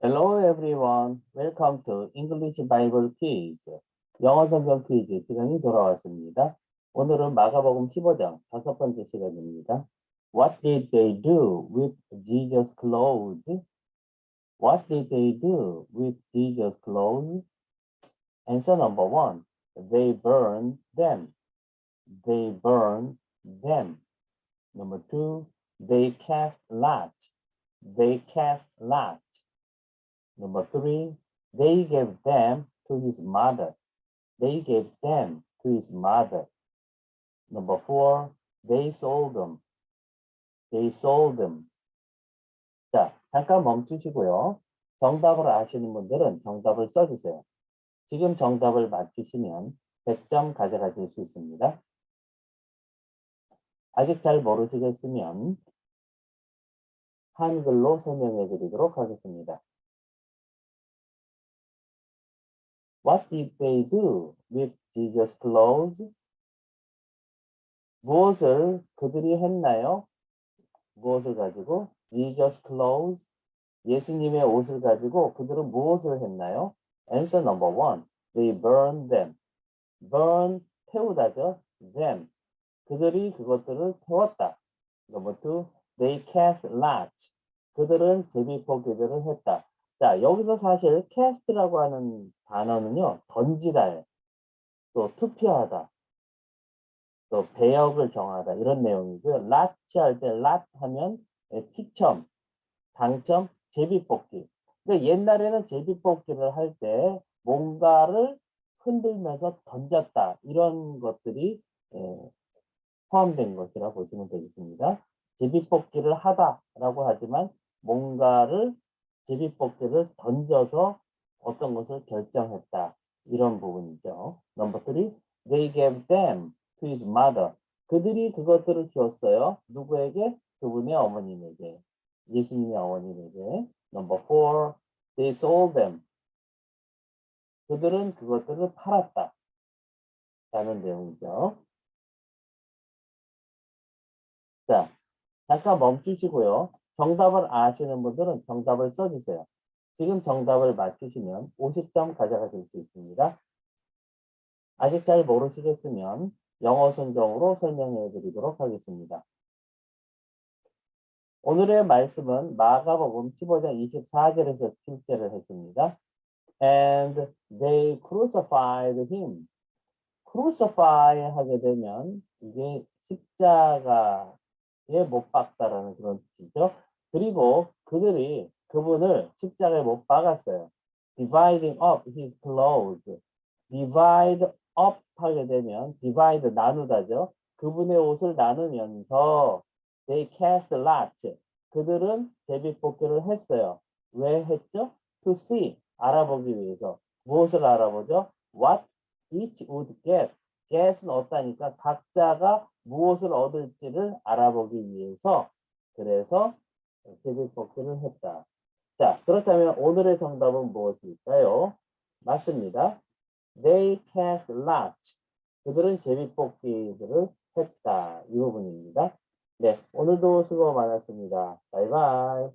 Hello everyone. Welcome to English Bible Quiz. 영어 성경 퀴즈 시간이 돌아왔습니다. 오늘은 마가복음 15장 다섯 번째 시간입니다. What did they do with Jesus' clothes? What did they do with Jesus' clothes? Answer number one. They burned them. They burned them. Number two. They cast lots. They cast lots. Number three, they gave them to his mother. They gave them to his mother. Number four, they sold them. They sold them. 자, 잠깐 멈추시고요. 정답을 아시는 분들은 정답을 써주세요. 지금 정답을 맞추시면 100점 가져가실 수 있습니다. 아직 잘 모르시겠으면 한글로 설명해 드리도록 하겠습니다. What did they do with Jesus' clothes? 무엇을 그들이 했나요? 무엇을 가지고? Jesus' clothes. 예수님의 옷을 가지고 그들은 무엇을 했나요? Answer number one. They burned them. burn, 태우다죠. them. 그들이 그것들을 태웠다. Number two. They cast lots. 그들은 제비뽑기들을 했다. 자, 여기서 사실 cast라고 하는 단어는요, 던지다에 또 투표하다, 또 배역을 정하다 이런 내용이고요. 라치 할 때 라 하면 티첨, 당첨, 제비뽑기. 그러니까 옛날에는 제비뽑기를 할 때 뭔가를 흔들면서 던졌다 이런 것들이 예, 포함된 것이라 고 보시면 되겠습니다. 제비뽑기를 하다라고 하지만 뭔가를 제비뽑기를 던져서 어떤 것을 결정했다. 이런 부분이죠. Number three, they gave them to his mother. 그들이 그것들을 주었어요. 누구에게? 그분의 어머님에게. 예수님의 어머님에게. Number four, they sold them. 그들은 그것들을 팔았다. 라는 내용이죠. 자, 잠깐 멈추시고요. 정답을 아시는 분들은 정답을 써주세요. 지금 정답을 맞추시면 50점 가져가실 수 있습니다. 아직 잘 모르시겠으면 영어 성경으로 설명해 드리도록 하겠습니다. 오늘의 말씀은 마가복음 15장 24절에서 출제를 했습니다. And they crucified him. crucify 하게 되면 이게 십자가에 못 박다라는 그런 뜻이죠. 그리고 그들이 그분을 십자가에 못 박았어요. dividing up his clothes. divide up 하게 되면 divide 나누다죠. 그분의 옷을 나누면서 they cast lots. 그들은 제비뽑기를 했어요. 왜 했죠? to see 알아보기 위해서 무엇을 알아보죠? what each would get. get은 얻다니까 각자가 무엇을 얻을지를 알아보기 위해서 그래서 제비뽑기를 했다. 자, 그렇다면 오늘의 정답은 무엇일까요? 맞습니다. They cast lots. 그들은 제비뽑기들을 했다. 이 부분입니다. 네, 오늘도 수고 많았습니다. 바이바이.